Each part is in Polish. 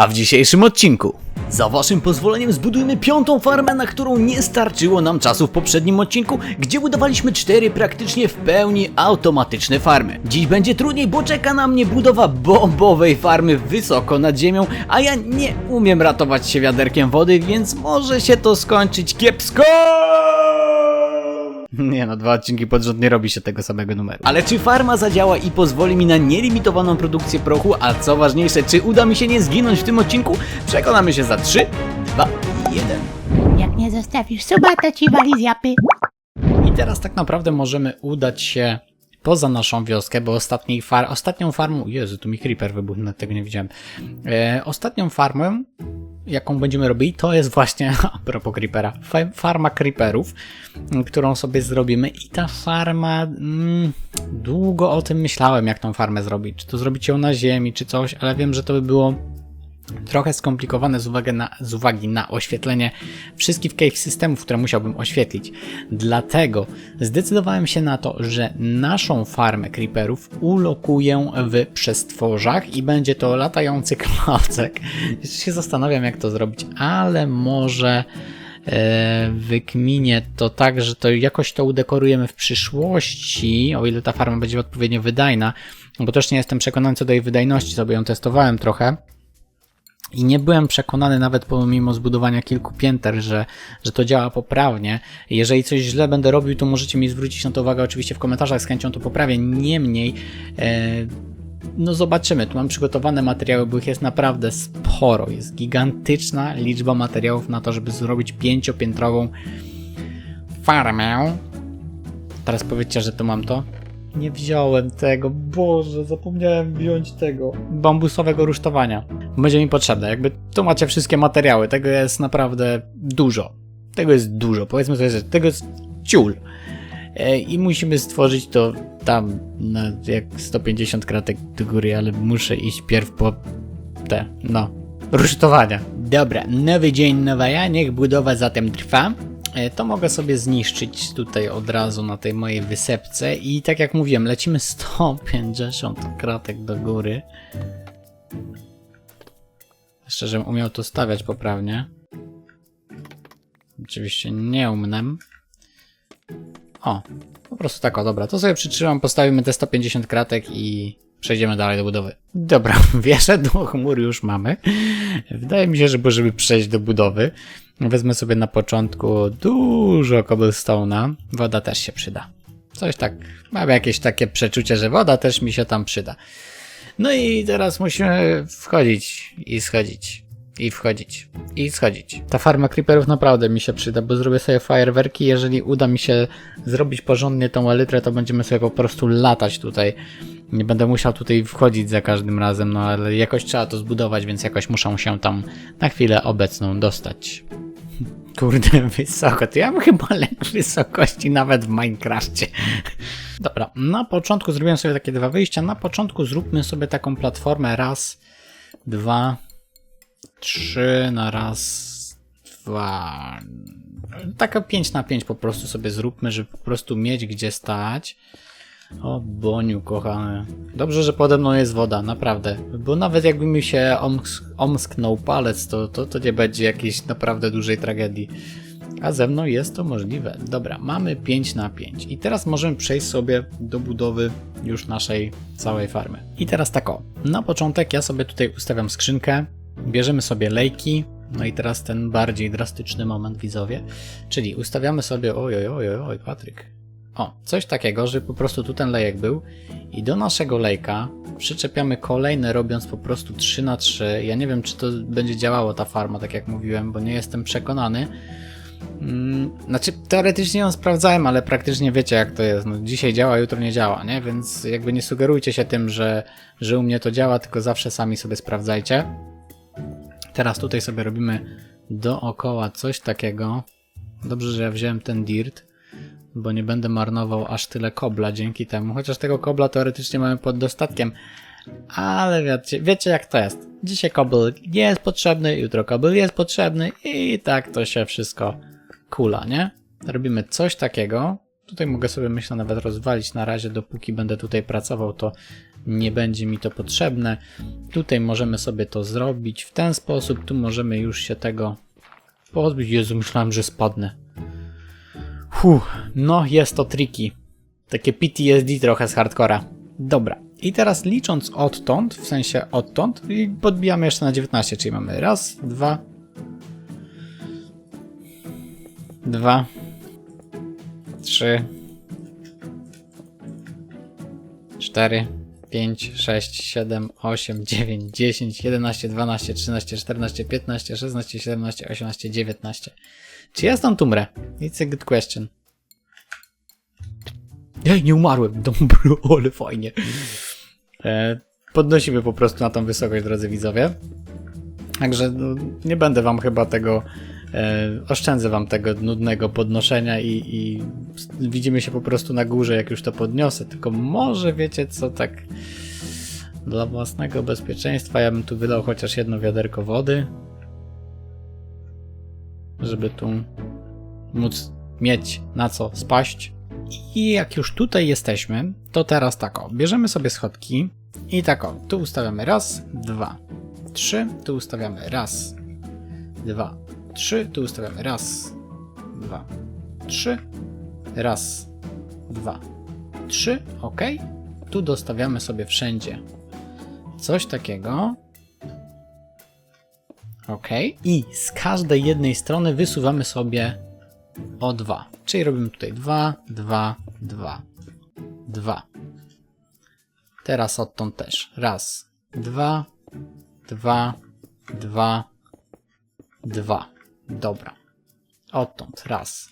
A w dzisiejszym odcinku za waszym pozwoleniem zbudujmy piątą farmę, na którą nie starczyło nam czasu w poprzednim odcinku, gdzie budowaliśmy cztery praktycznie w pełni automatyczne farmy. Dziś będzie trudniej, bo czeka na mnie budowa bombowej farmy wysoko nad ziemią, a ja nie umiem ratować się wiaderkiem wody, więc może się to skończyć kiepsko. Nie no, dwa odcinki pod rząd nie robi się tego samego numeru. Ale czy farma zadziała i pozwoli mi na nielimitowaną produkcję prochu, a co ważniejsze, czy uda mi się nie zginąć w tym odcinku? Przekonamy się za 3, 2, 1. Jak nie zostawisz suba, to ci wali z japy. I teraz tak naprawdę możemy udać się poza naszą wioskę, bo ostatniej far ostatnią farmą... Jezu, tu mi creeper wybuchł, nawet tego nie widziałem. E, ostatnią farmą, jaką będziemy robili, to jest właśnie, a propos creepera, fa- farma creeperów, m, którą sobie zrobimy i ta farma... Mm, długo o tym myślałem, jak tą farmę zrobić. Czy to zrobić ją na ziemi, czy coś, ale wiem, że to by było trochę skomplikowane z uwagi, na, z uwagi na oświetlenie wszystkich cave systemów, które musiałbym oświetlić. Dlatego zdecydowałem się na to, że naszą farmę creeperów ulokuję w przestworzach i będzie to latający klocek. Jeszcze się zastanawiam, jak to zrobić, ale może e, wykminię to tak, że to jakoś to udekorujemy w przyszłości, o ile ta farma będzie odpowiednio wydajna, bo też nie jestem przekonany co do jej wydajności, sobie ją testowałem trochę. I nie byłem przekonany nawet pomimo zbudowania kilku pięter, że, że to działa poprawnie. Jeżeli coś źle będę robił, to możecie mi zwrócić na to uwagę oczywiście w komentarzach, z chęcią to poprawię. Niemniej, e, no zobaczymy. Tu mam przygotowane materiały, bo ich jest naprawdę sporo. Jest gigantyczna liczba materiałów na to, żeby zrobić pięciopiętrową farmę. Teraz powiedzcie, że to mam to. Nie wziąłem tego, Boże, zapomniałem wziąć tego bambusowego rusztowania. Będzie mi potrzebne, jakby tu macie wszystkie materiały, tego jest naprawdę dużo. Tego jest dużo, powiedzmy sobie, że tego jest ciul. E, I musimy stworzyć to tam na jak 150 kratek do góry, ale muszę iść pierw po te, no, rusztowania. Dobra, nowy dzień, nowa ja, niech budowa zatem trwa. E, To mogę sobie zniszczyć tutaj od razu na tej mojej wysepce i tak jak mówiłem, lecimy 150 kratek do góry. Żebym umiał to stawiać poprawnie. Oczywiście nie umnem. O, po prostu tak, o dobra, to sobie przytrzymam, postawimy te 150 kratek i przejdziemy dalej do budowy. Dobra, wieżę do chmur już mamy. Wydaje mi się, że żeby przejść do budowy, wezmę sobie na początku dużo cobblestone'a. Woda też się przyda. Coś tak, mam jakieś takie przeczucie, że woda też mi się tam przyda. No i teraz musimy wchodzić i schodzić. I wchodzić. I schodzić. Ta farma creeperów naprawdę mi się przyda, bo zrobię sobie fajerwerki. Jeżeli uda mi się zrobić porządnie tą elytrę, to będziemy sobie po prostu latać tutaj. Nie będę musiał tutaj wchodzić za każdym razem, no ale jakoś trzeba to zbudować, więc jakoś muszę się tam na chwilę obecną dostać. Kurde, wysoko. To ja mam chyba lek wysokości nawet w Minecrafcie. Dobra, na początku zrobiłem sobie takie dwa wyjścia. Na początku zróbmy sobie taką platformę raz, dwa, trzy na raz, dwa. Taka 5 na 5 po prostu sobie zróbmy, żeby po prostu mieć gdzie stać. O Boniu, kochany. Dobrze, że pode mną jest woda, naprawdę. Bo nawet jakby mi się omsk omsknął palec, to, to, to nie będzie jakiejś naprawdę dużej tragedii. A ze mną jest to możliwe. Dobra, mamy 5 na 5. I teraz możemy przejść sobie do budowy już naszej całej farmy. I teraz tak o. Na początek ja sobie tutaj ustawiam skrzynkę. Bierzemy sobie lejki. No i teraz ten bardziej drastyczny moment, widzowie. Czyli ustawiamy sobie. Oj, oj, oj, oj, Patryk. O, coś takiego, że po prostu tu ten lejek był i do naszego lejka przyczepiamy kolejne, robiąc po prostu 3 na 3 Ja nie wiem, czy to będzie działało ta farma, tak jak mówiłem, bo nie jestem przekonany. Mm, Znaczy, teoretycznie ją sprawdzałem, ale praktycznie wiecie jak to jest. No, dzisiaj działa, jutro nie działa, nie? Więc jakby nie sugerujcie się tym, że, że u mnie to działa, tylko zawsze sami sobie sprawdzajcie. Teraz tutaj sobie robimy dookoła coś takiego. Dobrze, że ja wziąłem ten dirt, bo nie będę marnował aż tyle kobla dzięki temu. Chociaż tego kobla teoretycznie mamy pod dostatkiem. Ale wiecie, wiecie jak to jest. Dzisiaj kobel jest potrzebny, jutro kobel jest potrzebny i tak to się wszystko kula, nie? Robimy coś takiego. Tutaj mogę sobie myślę nawet rozwalić na razie, dopóki będę tutaj pracował, to nie będzie mi to potrzebne. Tutaj możemy sobie to zrobić w ten sposób, tu możemy już się tego pozbyć. Jezu, myślałem, że spadnę. No jest to triki. Takie PTSD trochę z hardcora. Dobra. I teraz licząc odtąd, w sensie odtąd, podbijamy jeszcze na 19, czyli mamy raz, dwa, dwa, trzy, cztery, pięć, sześć, siedem, osiem, dziewięć, dziesięć, jedenaście, dwanaście, trzynaście, czternaście, piętnaście, szesnaście, siedemnaście, osiemnaście, dziewiętnaście. Czy ja stąd umrę? It's a good question. Ej, nie umarłem. Dobra, ale fajnie. E, podnosimy po prostu na tą wysokość, drodzy widzowie. Także no, nie będę wam chyba tego, e, oszczędzę wam tego nudnego podnoszenia i, i widzimy się po prostu na górze, jak już to podniosę. Tylko może wiecie co, tak dla własnego bezpieczeństwa ja bym tu wylał chociaż jedno wiaderko wody, żeby tu móc mieć na co spaść. I jak już tutaj jesteśmy, to teraz tak o, bierzemy sobie schodki i tak o, tu ustawiamy raz, dwa, trzy, tu ustawiamy raz, dwa, trzy, tu ustawiamy raz, dwa, trzy, raz, dwa, trzy, ok. Tu dostawiamy sobie wszędzie coś takiego. Ok. I z każdej jednej strony wysuwamy sobie o 2. Czyli robimy tutaj 2, 2, 2, 2. Teraz odtąd też. Raz, dwa, dwa, dwa, dwa. Dobra. Odtąd. Raz,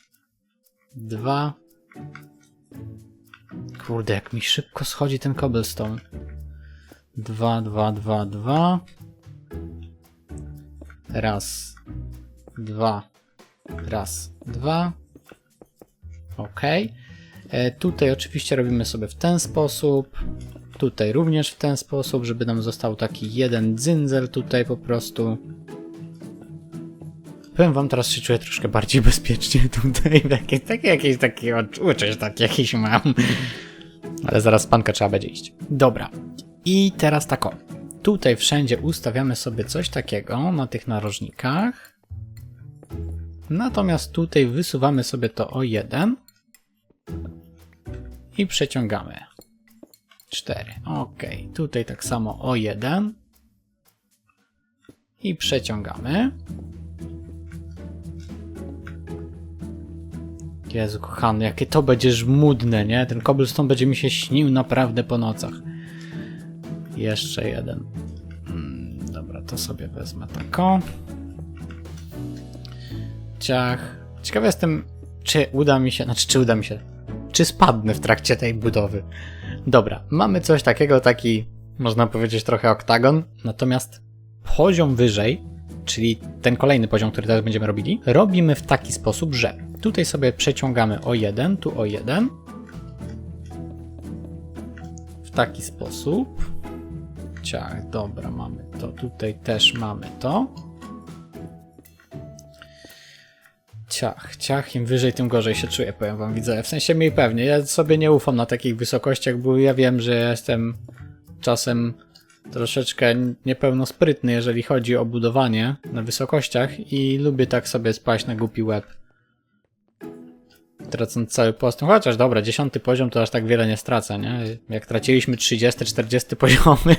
dwa. Kurde, jak mi szybko schodzi ten cobblestone. Dwa, dwa, dwa, dwa. Raz, dwa, raz, dwa. Ok. E, tutaj oczywiście robimy sobie w ten sposób. Tutaj również w ten sposób, żeby nam został taki jeden dzyndzel tutaj po prostu. Powiem wam, teraz się czuję troszkę bardziej bezpiecznie tutaj. Takie, takie jakieś takie odczucie, takie jakieś mam. Ale zaraz panka trzeba będzie iść. Dobra. I teraz tak o. Tutaj wszędzie ustawiamy sobie coś takiego na tych narożnikach. Natomiast tutaj wysuwamy sobie to o 1 i przeciągamy. 4. Ok. Tutaj tak samo o 1 i przeciągamy. Jezu, kochany, jakie to będzie żmudne, nie? Ten cobblestone będzie mi się śnił naprawdę po nocach. Jeszcze jeden. Mm, dobra, to sobie wezmę taką. Ciach. Ciekawy jestem, czy uda mi się, znaczy czy uda mi się, czy spadnę w trakcie tej budowy. Dobra, mamy coś takiego, taki, można powiedzieć trochę oktagon, natomiast poziom wyżej, czyli ten kolejny poziom, który teraz będziemy robili, robimy w taki sposób, że tutaj sobie przeciągamy o jeden, tu o jeden. W taki sposób. Ciach, dobra, mamy to. Tutaj też mamy to. Ciach, ciach, im wyżej, tym gorzej się czuję, powiem wam, widzę. W sensie mniej pewnie. Ja sobie nie ufam na takich wysokościach, bo ja wiem, że jestem czasem troszeczkę niepełnosprytny, jeżeli chodzi o budowanie na wysokościach i lubię tak sobie spaść na głupi łeb. Tracąc cały postęp. Chociaż dobra, dziesiąty poziom to aż tak wiele nie stracę, nie? Jak traciliśmy 30, 40 poziomy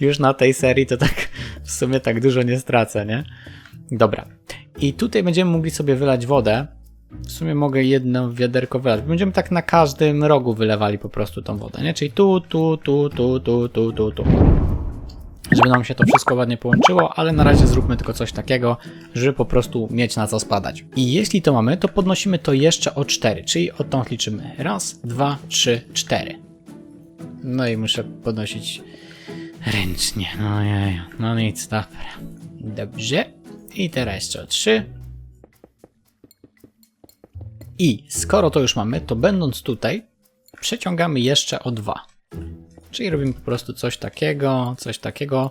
już na tej serii, to tak w sumie tak dużo nie stracę, nie? Dobra. I tutaj będziemy mogli sobie wylać wodę. W sumie mogę jedno wiaderko wylać. Będziemy tak na każdym rogu wylewali po prostu tą wodę, nie? Czyli tu, tu, tu, tu, tu, tu, tu, tu. Żeby nam się to wszystko ładnie połączyło, ale na razie zróbmy tylko coś takiego, żeby po prostu mieć na co spadać. I jeśli to mamy, to podnosimy to jeszcze o 4, czyli odtąd liczymy. Raz, dwa, trzy, cztery. No i muszę podnosić ręcznie. No jej, no nic, dobra. Dobrze. I teraz jeszcze o 3. I skoro to już mamy, to będąc tutaj, przeciągamy jeszcze o 2. Czyli robimy po prostu coś takiego, coś takiego.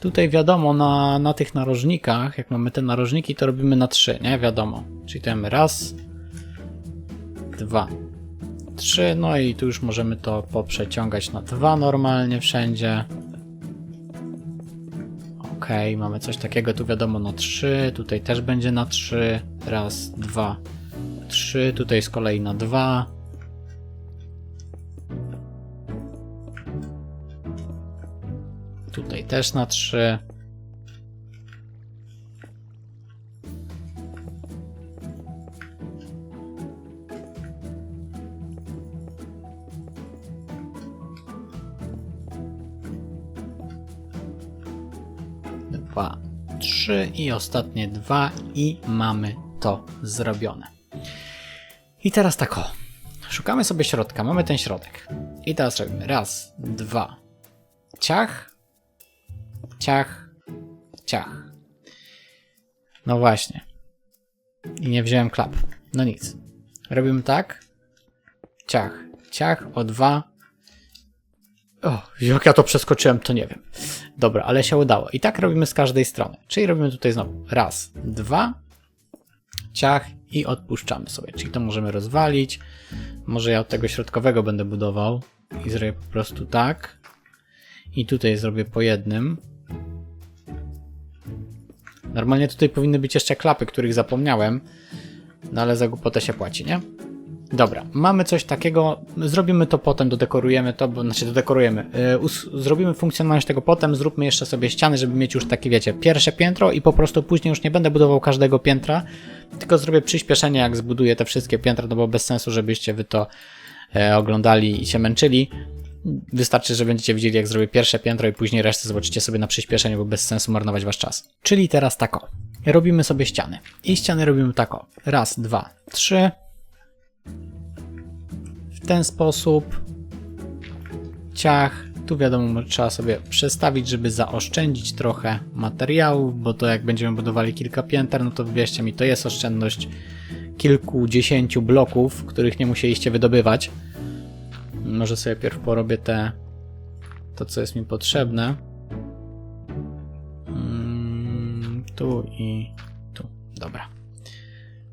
Tutaj wiadomo, na, na tych narożnikach, jak mamy te narożniki, to robimy na 3, nie? Wiadomo. Czyli to mamy raz, dwa, 3, no i tu już możemy to poprzeciągać na 2 normalnie wszędzie. Ok, mamy coś takiego, tu wiadomo na 3, tutaj też będzie na 3, raz, dwa, trzy, tutaj z kolei na 2. Tutaj też na 3. Dwa, trzy i ostatnie dwa i mamy to zrobione. I teraz tak o. Szukamy sobie środka, mamy ten środek. I teraz robimy raz, dwa, ciach, ciach, ciach. No właśnie. I nie wziąłem klap. No nic. Robimy tak. Ciach, ciach, o dwa. O, jak ja to przeskoczyłem, to nie wiem. Dobra, ale się udało. I tak robimy z każdej strony. Czyli robimy tutaj znowu raz, dwa, ciach i odpuszczamy sobie. Czyli to możemy rozwalić. Może ja od tego środkowego będę budował i zrobię po prostu tak. I tutaj zrobię po jednym. Normalnie tutaj powinny być jeszcze klapy, których zapomniałem, no ale za głupotę się płaci, nie? Dobra, mamy coś takiego, zrobimy to potem, dodekorujemy to, bo, znaczy dodekorujemy, yy, zrobimy funkcjonalność tego potem, zróbmy jeszcze sobie ściany, żeby mieć już takie, wiecie, pierwsze piętro i po prostu później już nie będę budował każdego piętra, tylko zrobię przyspieszenie, jak zbuduję te wszystkie piętra, no bo bez sensu, żebyście wy to e, oglądali i się męczyli. Wystarczy, że będziecie widzieli, jak zrobię pierwsze piętro i później resztę zobaczycie sobie na przyspieszeniu, bo bez sensu marnować wasz czas. Czyli teraz tak o. Robimy sobie ściany. I ściany robimy tak o. Raz, dwa, trzy. W ten sposób. Ciach. Tu wiadomo, trzeba sobie przestawić, żeby zaoszczędzić trochę materiałów, bo to jak będziemy budowali kilka pięter, no to wierzcie mi, to jest oszczędność kilkudziesięciu bloków, których nie musieliście wydobywać. Może sobie pierw porobię te, to co jest mi potrzebne. Mm, tu i tu. Dobra.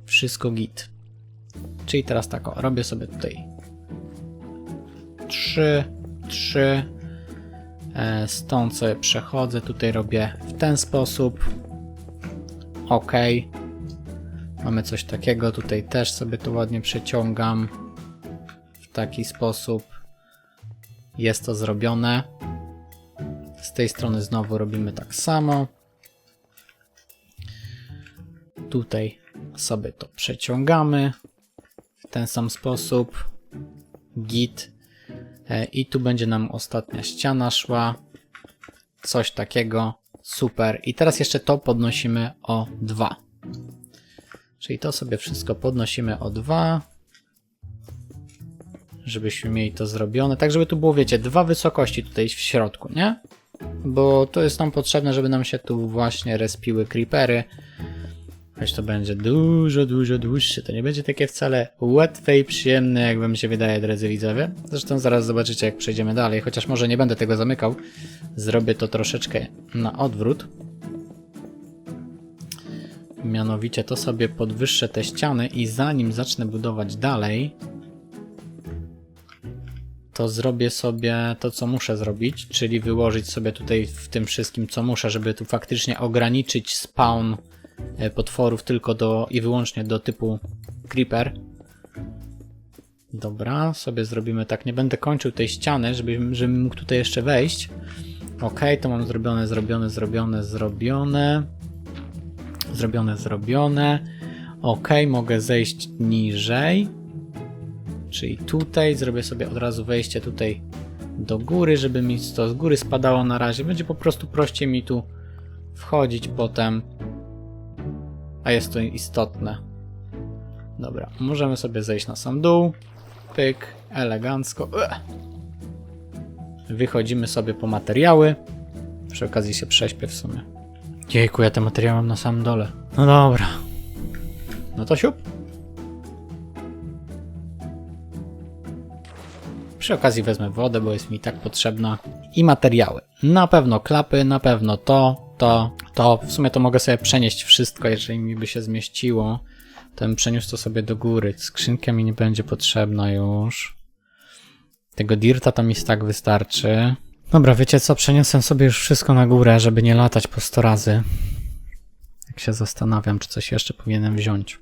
Wszystko git. Czyli teraz tak, o, robię sobie tutaj 3, 3. E, Stąd sobie przechodzę, tutaj robię w ten sposób. OK. Mamy coś takiego, tutaj też sobie to ładnie przeciągam taki sposób. Jest to zrobione. Z tej strony znowu robimy tak samo. Tutaj sobie to przeciągamy w ten sam sposób. Git. E, I tu będzie nam ostatnia ściana szła. Coś takiego. Super. I teraz jeszcze to podnosimy o 2. Czyli to sobie wszystko podnosimy o 2. Żebyśmy mieli to zrobione. Tak, żeby tu było, wiecie, dwa wysokości tutaj w środku, nie? Bo to jest nam potrzebne, żeby nam się tu właśnie respiły creepery. Choć to będzie dużo, dużo dłuższe. To nie będzie takie wcale łatwe i przyjemne, jak wam się wydaje, drodzy widzowie. Zresztą zaraz zobaczycie, jak przejdziemy dalej. Chociaż może nie będę tego zamykał. Zrobię to troszeczkę na odwrót. Mianowicie to sobie podwyższę te ściany i zanim zacznę budować dalej, to zrobię sobie to, co muszę zrobić, czyli wyłożyć sobie tutaj w tym wszystkim, co muszę, żeby tu faktycznie ograniczyć spawn e, potworów tylko do i wyłącznie do typu creeper. Dobra, sobie zrobimy tak. Nie będę kończył tej ściany, żebym, żebym mógł tutaj jeszcze wejść. Ok, to mam zrobione, zrobione, zrobione, zrobione. Zrobione, zrobione. Ok, mogę zejść niżej. Czyli tutaj zrobię sobie od razu wejście tutaj do góry, żeby mi to z góry spadało na razie. Będzie po prostu prościej mi tu wchodzić potem. A jest to istotne. Dobra, możemy sobie zejść na sam dół. Pyk, elegancko. Wychodzimy sobie po materiały. Przy okazji się prześpię w sumie. Jejku, ja te materiały mam na samym dole. No dobra. No to siup. Przy okazji wezmę wodę, bo jest mi tak potrzebna. I materiały. Na pewno klapy, na pewno to, to, to. W sumie to mogę sobie przenieść wszystko, jeżeli mi by się zmieściło. to bym przeniósł to sobie do góry. Skrzynka mi nie będzie potrzebna już. Tego dirta tam mi tak wystarczy. Dobra, wiecie co? Przeniosłem sobie już wszystko na górę, żeby nie latać po 100 razy. Jak się zastanawiam, czy coś jeszcze powinienem wziąć.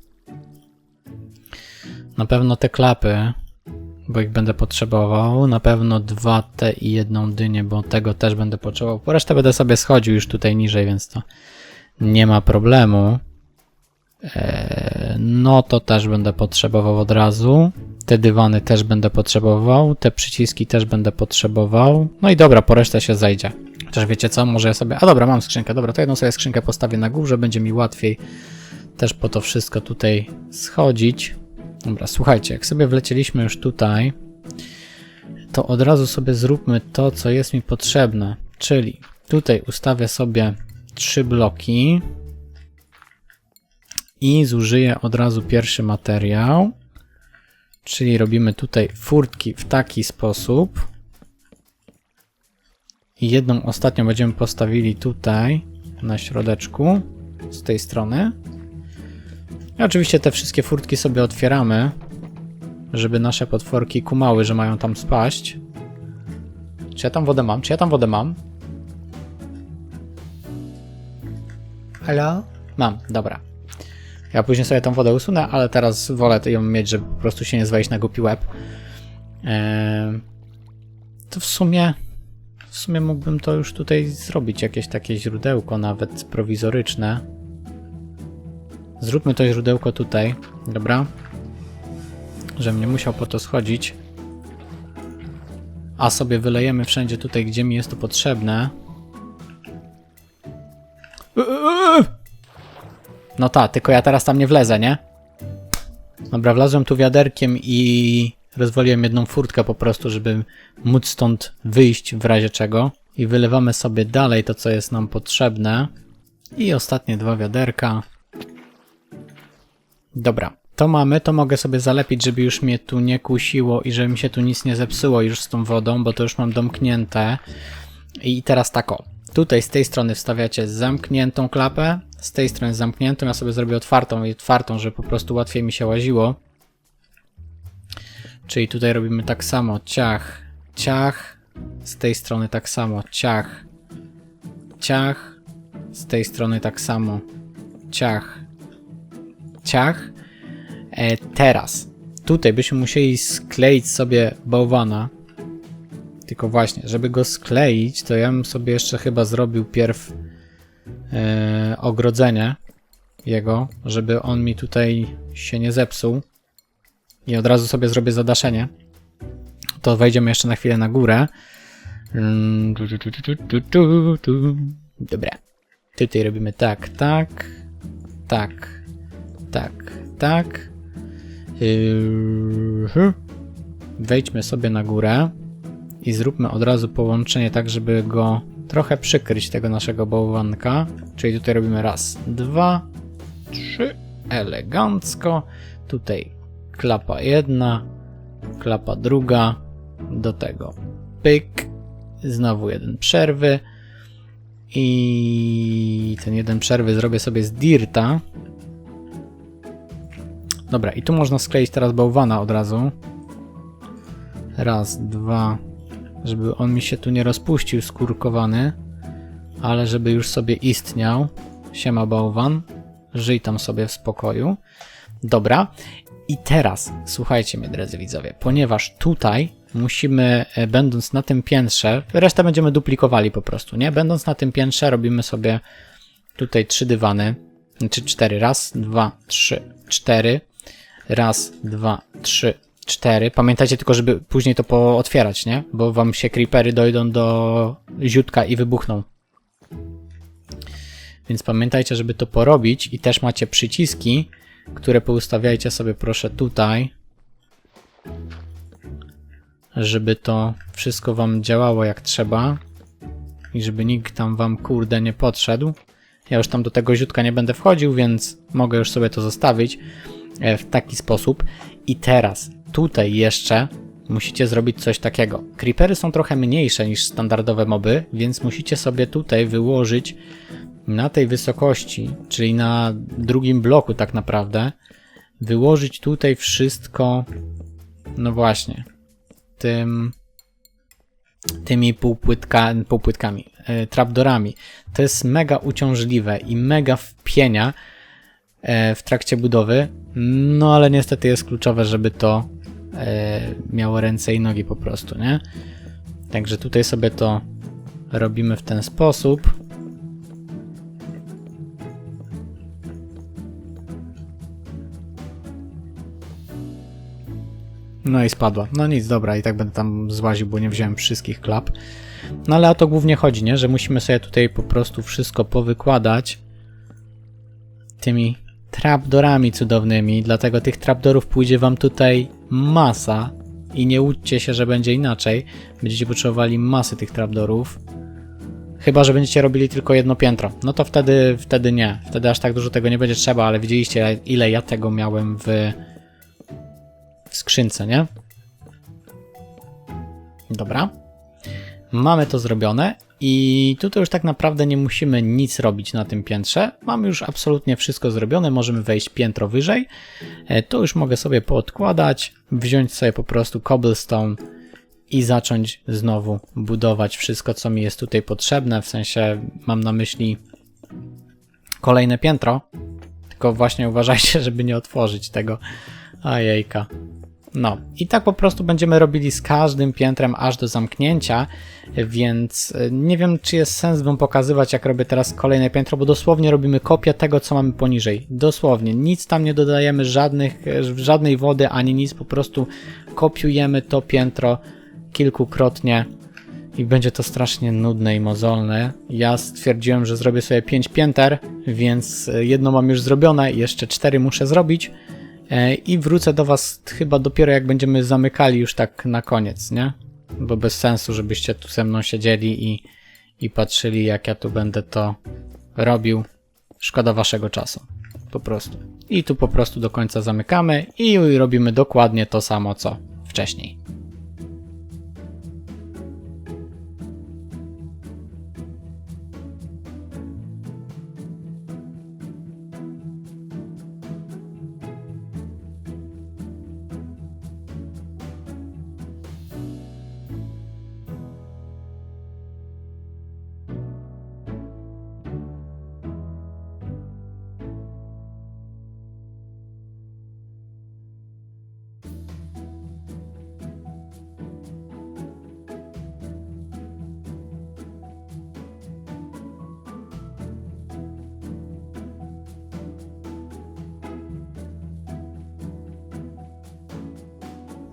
Na pewno te klapy, bo ich będę potrzebował. Na pewno dwa te i jedną dynię, bo tego też będę potrzebował. Po resztę będę sobie schodził już tutaj niżej, więc to nie ma problemu. Eee, no to też będę potrzebował od razu. Te dywany też będę potrzebował. Te przyciski też będę potrzebował. No i dobra, po resztę się zejdzie. Chociaż wiecie co, może ja sobie... A dobra, mam skrzynkę. Dobra, to jedną sobie skrzynkę postawię na górze, będzie mi łatwiej też po to wszystko tutaj schodzić. Dobra, słuchajcie, jak sobie wlecieliśmy już tutaj, to od razu sobie zróbmy to, co jest mi potrzebne. Czyli tutaj ustawię sobie trzy bloki i zużyję od razu pierwszy materiał. Czyli robimy tutaj furtki w taki sposób. I jedną ostatnią będziemy postawili tutaj na środeczku z tej strony. I oczywiście te wszystkie furtki sobie otwieramy, żeby nasze potworki kumały, że mają tam spaść. Czy ja tam wodę mam? Czy ja tam wodę mam? Halo? Mam, dobra. Ja później sobie tą wodę usunę, ale teraz wolę ją mieć, żeby po prostu się nie zwalić na głupi łeb. Eee, to w sumie w sumie mógłbym to już tutaj zrobić, jakieś takie źródełko nawet prowizoryczne. Zróbmy to źródełko tutaj, dobra? Żebym nie musiał po to schodzić. A sobie wylejemy wszędzie tutaj, gdzie mi jest to potrzebne. No tak, tylko ja teraz tam nie wlezę, nie? Dobra, wlazłem tu wiaderkiem i rozwaliłem jedną furtkę po prostu, żeby móc stąd wyjść w razie czego. I wylewamy sobie dalej to, co jest nam potrzebne. I ostatnie dwa wiaderka. Dobra, to mamy, to mogę sobie zalepić, żeby już mnie tu nie kusiło i żeby mi się tu nic nie zepsuło już z tą wodą, bo to już mam domknięte. I teraz tak o, tutaj z tej strony wstawiacie zamkniętą klapę, z tej strony zamkniętą, ja sobie zrobię otwartą i otwartą, żeby po prostu łatwiej mi się łaziło. Czyli tutaj robimy tak samo, ciach, ciach, z tej strony tak samo, ciach, ciach, z tej strony tak samo, ciach, ciach. E, teraz, tutaj byśmy musieli skleić sobie bałwana. Tylko właśnie, żeby go skleić, to ja bym sobie jeszcze chyba zrobił pierw e, ogrodzenie jego, żeby on mi tutaj się nie zepsuł. I od razu sobie zrobię zadaszenie. To wejdziemy jeszcze na chwilę na górę. Dobra. Tutaj robimy tak, tak, tak, tak, tak. Yy, Wejdźmy sobie na górę i zróbmy od razu połączenie tak, żeby go trochę przykryć tego naszego bałwanka. Czyli tutaj robimy raz, dwa, trzy, elegancko. Tutaj klapa jedna, klapa druga, do tego pyk, znowu jeden przerwy i ten jeden przerwy zrobię sobie z dirta. Dobra, i tu można skleić teraz bałwana od razu. Raz, dwa, żeby on mi się tu nie rozpuścił skurkowany, ale żeby już sobie istniał. Siema bałwan, żyj tam sobie w spokoju. Dobra, i teraz, słuchajcie mnie drodzy widzowie, ponieważ tutaj musimy, e, będąc na tym piętrze, resztę będziemy duplikowali po prostu, nie? Będąc na tym piętrze robimy sobie tutaj trzy dywany, czy cztery, raz, dwa, trzy, cztery, raz, dwa, trzy, cztery. Pamiętajcie tylko, żeby później to pootwierać, nie? Bo wam się creepery dojdą do ziutka i wybuchną. Więc pamiętajcie, żeby to porobić i też macie przyciski, które poustawiajcie sobie proszę tutaj, żeby to wszystko wam działało jak trzeba i żeby nikt tam wam kurde nie podszedł. Ja już tam do tego ziutka nie będę wchodził, więc mogę już sobie to zostawić w taki sposób. I teraz tutaj jeszcze musicie zrobić coś takiego. Creepery są trochę mniejsze niż standardowe moby, więc musicie sobie tutaj wyłożyć na tej wysokości, czyli na drugim bloku tak naprawdę, wyłożyć tutaj wszystko, no właśnie, tym, tymi półpłytka, półpłytkami, e, trapdorami. To jest mega uciążliwe i mega wpienia e, w trakcie budowy, no ale niestety jest kluczowe, żeby to e, miało ręce i nogi po prostu, nie? Także tutaj sobie to robimy w ten sposób. No i spadła. No nic, dobra, i tak będę tam złaził, bo nie wziąłem wszystkich klap. No ale o to głównie chodzi, nie? Że musimy sobie tutaj po prostu wszystko powykładać tymi trapdorami cudownymi. Dlatego tych trapdorów pójdzie wam tutaj masa i nie łudźcie się, że będzie inaczej. Będziecie potrzebowali masy tych trapdorów. Chyba, że będziecie robili tylko jedno piętro. No to wtedy, wtedy nie. Wtedy aż tak dużo tego nie będzie trzeba, ale widzieliście ile ja tego miałem w, w skrzynce, nie? Dobra. Mamy to zrobione i tutaj już tak naprawdę nie musimy nic robić na tym piętrze. Mamy już absolutnie wszystko zrobione, możemy wejść piętro wyżej. E, Tu już mogę sobie poodkładać, wziąć sobie po prostu cobblestone i zacząć znowu budować wszystko, co mi jest tutaj potrzebne. W sensie mam na myśli kolejne piętro. Tylko właśnie uważajcie, żeby nie otworzyć tego. Ajejka. No, i tak po prostu będziemy robili z każdym piętrem aż do zamknięcia, więc e, nie wiem, czy jest sens wam pokazywać, jak robię teraz kolejne piętro, bo dosłownie robimy kopię tego, co mamy poniżej. Dosłownie, nic tam nie dodajemy, żadnych, e, żadnej wody ani nic, po prostu kopiujemy to piętro kilkukrotnie i będzie to strasznie nudne i mozolne. Ja stwierdziłem, że zrobię sobie 5 pięter, więc e, jedno mam już zrobione, jeszcze 4 muszę zrobić. E, I wrócę do Was chyba dopiero jak będziemy zamykali już tak na koniec, nie? Bo bez sensu, żebyście tu ze mną siedzieli i, i patrzyli, jak ja tu będę to robił. Szkoda Waszego czasu. Po prostu. I tu po prostu do końca zamykamy i robimy dokładnie to samo, co wcześniej.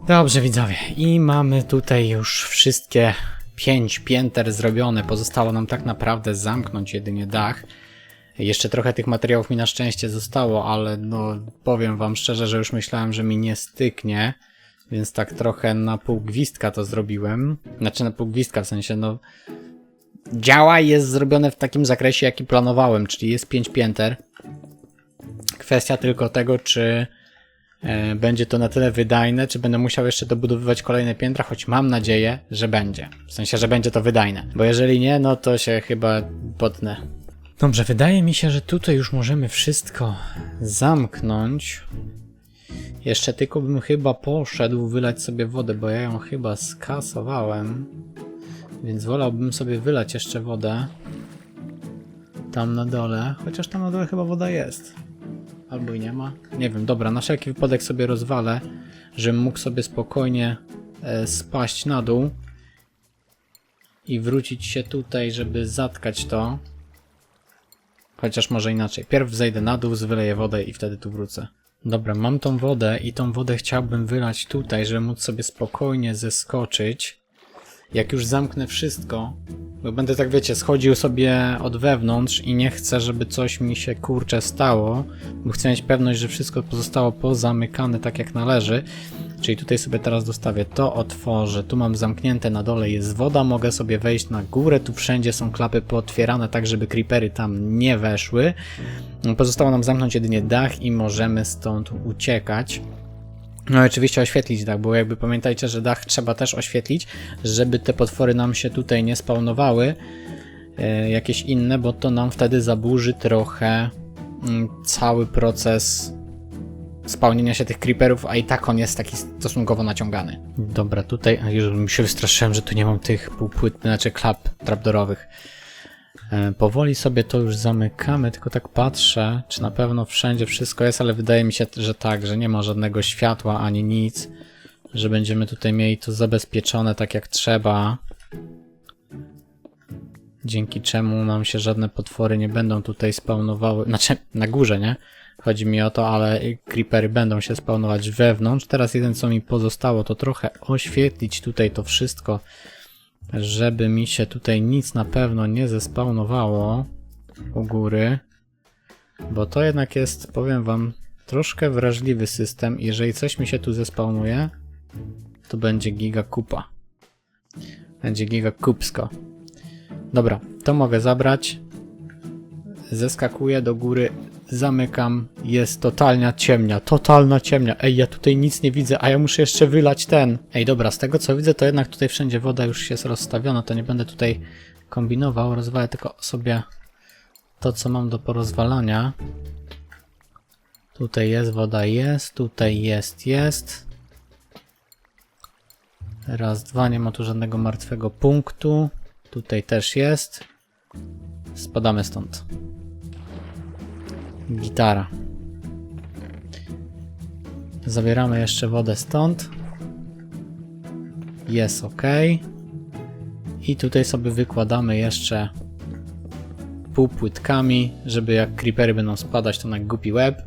Dobrze, widzowie. I mamy tutaj już wszystkie pięć pięter zrobione. Pozostało nam tak naprawdę zamknąć jedynie dach. Jeszcze trochę tych materiałów mi na szczęście zostało, ale no powiem wam szczerze, że już myślałem, że mi nie styknie. Więc tak trochę na pół gwizdka to zrobiłem. Znaczy na pół gwizdka, w sensie no... Działa jest zrobione w takim zakresie, jaki planowałem, czyli jest pięć pięter. Kwestia tylko tego, czy będzie to na tyle wydajne, czy będę musiał jeszcze dobudowywać kolejne piętra, choć mam nadzieję, że będzie. W sensie, że będzie to wydajne. Bo jeżeli nie, no to się chyba potnę. Dobrze, wydaje mi się, że tutaj już możemy wszystko zamknąć. Jeszcze tylko bym chyba poszedł wylać sobie wodę, bo ja ją chyba skasowałem. Więc wolałbym sobie wylać jeszcze wodę. Tam na dole. Chociaż tam na dole chyba woda jest. Albo i nie ma. Nie wiem, dobra, na wszelki wypadek sobie rozwalę, żebym mógł sobie spokojnie e, spaść na dół i wrócić się tutaj, żeby zatkać to. Chociaż może inaczej. Pierw zejdę na dół, wyleję wodę i wtedy tu wrócę. Dobra, mam tą wodę i tą wodę chciałbym wylać tutaj, żeby móc sobie spokojnie zeskoczyć. Jak już zamknę wszystko, bo będę tak wiecie, schodził sobie od wewnątrz i nie chcę, żeby coś mi się kurcze stało, bo chcę mieć pewność, że wszystko pozostało pozamykane tak jak należy. Czyli tutaj sobie teraz dostawię to, otworzę, tu mam zamknięte, na dole jest woda, mogę sobie wejść na górę, tu wszędzie są klapy pootwierane tak, żeby creepery tam nie weszły. Pozostało nam zamknąć jedynie dach i możemy stąd uciekać. No oczywiście oświetlić dach, bo jakby pamiętajcie, że dach trzeba też oświetlić, żeby te potwory nam się tutaj nie spawnowały, e, jakieś inne, bo to nam wtedy zaburzy trochę mm, cały proces spełnienia się tych creeperów, a i tak on jest taki stosunkowo naciągany. Dobra, tutaj, a już się wystraszyłem, że tu nie mam tych półpłyt, znaczy klap trapdorowych. E, powoli sobie to już zamykamy, tylko tak patrzę, czy na pewno wszędzie wszystko jest, ale wydaje mi się, że tak, że nie ma żadnego światła ani nic, że będziemy tutaj mieli to zabezpieczone tak jak trzeba. Dzięki czemu nam się żadne potwory nie będą tutaj spawnowały, znaczy na górze, nie? Chodzi mi o to, ale creepery będą się spawnować wewnątrz. Teraz jeden co mi pozostało to trochę oświetlić tutaj to wszystko, żeby mi się tutaj nic na pewno nie zespawnowało u góry. Bo to jednak jest, powiem wam, troszkę wrażliwy system. Jeżeli coś mi się tu zespawnuje, to będzie giga kupa. Będzie giga kupsko. Dobra, to mogę zabrać. Zeskakuję do góry, zamykam. Jest totalna ciemnia, totalna ciemnia. Ej, ja tutaj nic nie widzę, a ja muszę jeszcze wylać ten. Ej, dobra, z tego co widzę, to jednak tutaj wszędzie woda już jest rozstawiona, to nie będę tutaj kombinował. Rozwalę tylko sobie to, co mam do porozwalania. Tutaj jest woda, jest, tutaj jest, jest. Raz, dwa, nie ma tu żadnego martwego punktu. Tutaj też jest. Spadamy stąd. Gitara. Zabieramy jeszcze wodę stąd. Jest ok. I tutaj sobie wykładamy jeszcze półpłytkami, żeby jak creepery będą spadać, to na głupi łeb.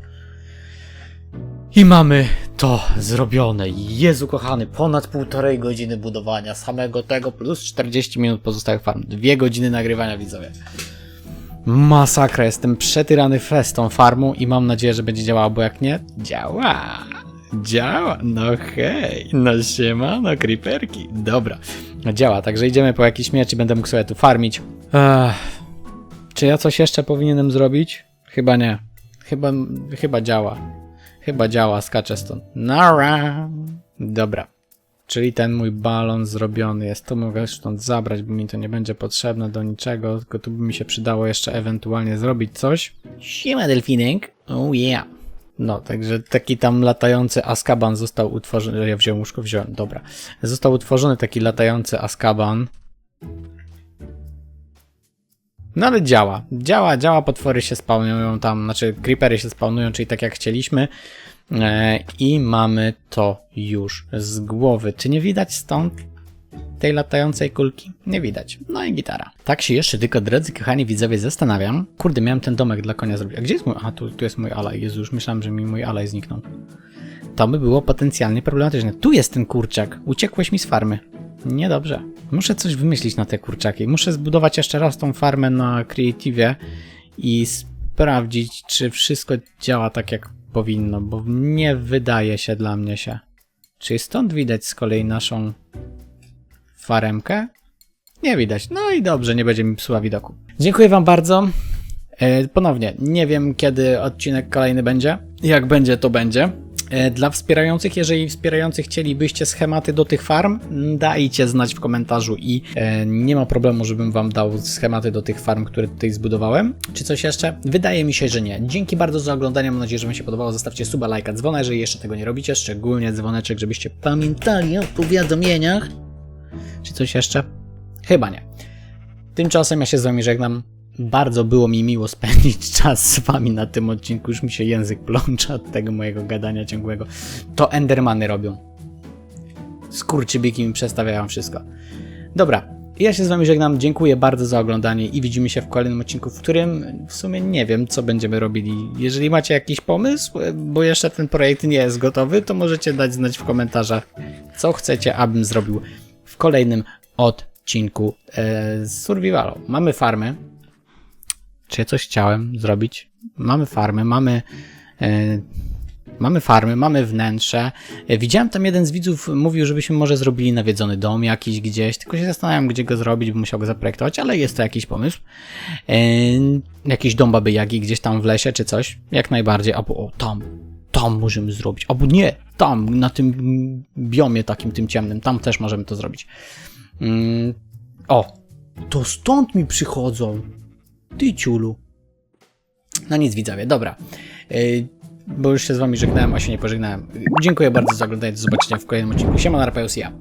I mamy to zrobione. Jezu kochany, ponad półtorej godziny budowania samego tego, plus 40 minut pozostałych farm. Dwie godziny nagrywania widzowie. Masakra, jestem przetyrany fest tą farmą i mam nadzieję, że będzie działała, bo jak nie, działa. Działa, no hej, no siema, no creeperki. Dobra, działa, także idziemy po jakiś miecz i będę mógł sobie tu farmić. Ech. Czy ja coś jeszcze powinienem zrobić? Chyba nie. Chyba, chyba działa. Chyba działa, skaczę stąd. Nara! Dobra. Czyli ten mój balon zrobiony jest. To mogę stąd zabrać, bo mi to nie będzie potrzebne do niczego, tylko tu by mi się przydało jeszcze ewentualnie zrobić coś. Siema delfinek. Oh yeah. No, także taki tam latający Askaban został utworzony. Ja wziąłem łóżko, wziąłem, dobra. Został utworzony taki latający Askaban. No ale działa. Działa, działa, potwory się spawnują tam, znaczy creepery się spawnują, czyli tak jak chcieliśmy. E, I mamy to już z głowy. Czy nie widać stąd tej latającej kulki? Nie widać. No i gitara. Tak się jeszcze tylko, drodzy kochani widzowie, zastanawiam. Kurde, miałem ten domek dla konia zrobić. A gdzie jest mój... A, tu, tu jest mój alaj. Jezu, już myślałem, że mi mój alaj zniknął. To by było potencjalnie problematyczne. Tu jest ten kurczak. Uciekłeś mi z farmy. Niedobrze. Muszę coś wymyślić na te kurczaki. Muszę zbudować jeszcze raz tą farmę na Creative i sprawdzić, czy wszystko działa tak jak powinno, bo nie wydaje się dla mnie się. Czy stąd widać z kolei naszą faremkę? Nie widać. No i dobrze, nie będzie mi psuła widoku. Dziękuję Wam bardzo. E, ponownie, nie wiem kiedy odcinek kolejny będzie. Jak będzie, to będzie. E, Dla wspierających, jeżeli wspierających chcielibyście schematy do tych farm, dajcie znać w komentarzu i e, nie ma problemu, żebym wam dał schematy do tych farm, które tutaj zbudowałem. Czy coś jeszcze? Wydaje mi się, że nie. Dzięki bardzo za oglądanie, mam nadzieję, że wam się podobało. Zostawcie suba, lajka, dzwona, jeżeli jeszcze tego nie robicie, szczególnie dzwoneczek, żebyście pamiętali o powiadomieniach. Czy coś jeszcze? Chyba nie. Tymczasem ja się z wami żegnam. Bardzo było mi miło spędzić czas z wami na tym odcinku. Już mi się język plącza od tego mojego gadania ciągłego. To Endermany robią. Skurczybyki mi przestawiają wszystko. Dobra, ja się z wami żegnam. Dziękuję bardzo za oglądanie i widzimy się w kolejnym odcinku, w którym w sumie nie wiem, co będziemy robili. Jeżeli macie jakiś pomysł, bo jeszcze ten projekt nie jest gotowy, to możecie dać znać w komentarzach, co chcecie, abym zrobił w kolejnym odcinku e, z Survivalu. Mamy farmę, czy ja coś chciałem zrobić? Mamy farmę, mamy. E, mamy farmy, mamy wnętrze. E, widziałem tam jeden z widzów mówił, żebyśmy może zrobili nawiedzony dom jakiś gdzieś, tylko się zastanawiam, gdzie go zrobić, bym musiał go zaprojektować, ale jest to jakiś pomysł. E, jakiś dom baby Jagi gdzieś tam w lesie czy coś, jak najbardziej, albo o, tam, tam możemy zrobić, albo nie, tam, na tym biomie takim, tym ciemnym, tam też możemy to zrobić. Mm, o, to stąd mi przychodzą. Ty ciulu. No nic widzowie, dobra. Yy, bo już się z wami żegnałem, a się nie pożegnałem. Dziękuję bardzo za oglądanie, do zobaczenia w kolejnym odcinku. Siema, na ja.